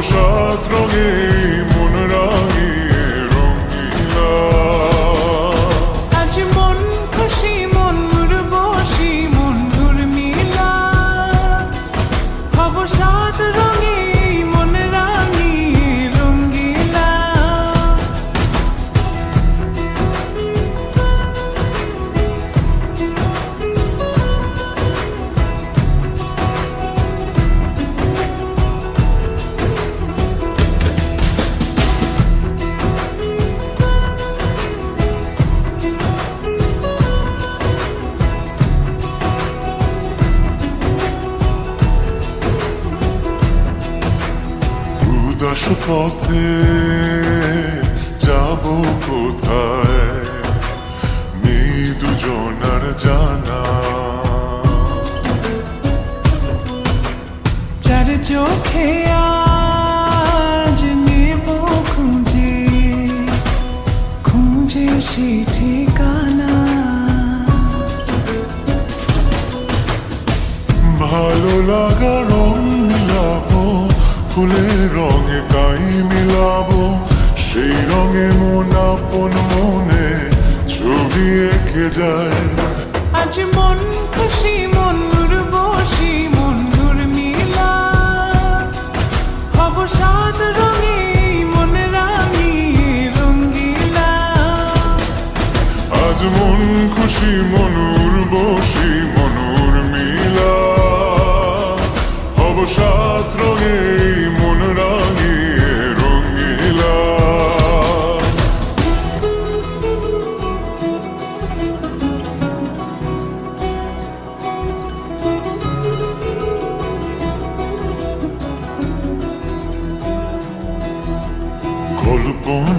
অবসাদ রঙে পথে যাব কোথায়? নেই দুজনার জানা। যার চোখে আজ নেব খুঁজে খুঁজে সে ঠিকানা। ভালো লাগা রং মিলাবো ফুলের রঙে তাই মিলাবো সেই রঙে মন আপন মনে ছবি এঁকে যায়। আজ মন খুশি মন বসি মন মিলা। হব সাত রঙে মন রাঙিয়ে রঙ্গিলা। আজ মন খুশি মনুর বসি মনুর মিলা। অবসাদ রঙে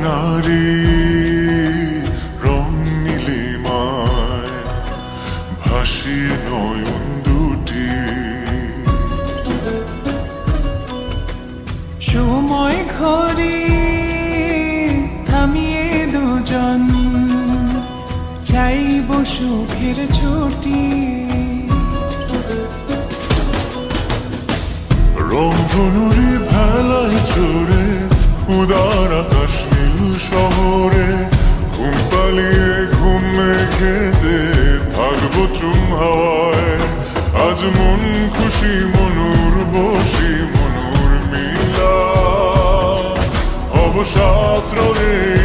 কল্পনারি রং নীলিমায় ভাসি নয়ন দুটি। সময় ঘরে থামিয়ে দুজন চাইব সুখের ছুটি। রংধনুরি ভেলায় চড়ে উদার আকাশ শহরে ঘুম পালিয়ে ঘুম খেতে থাকব চুম হাওয়ায়। আজ মন খুশি, মনুর বসি, মনুর মিলা। অবসাদ রঙে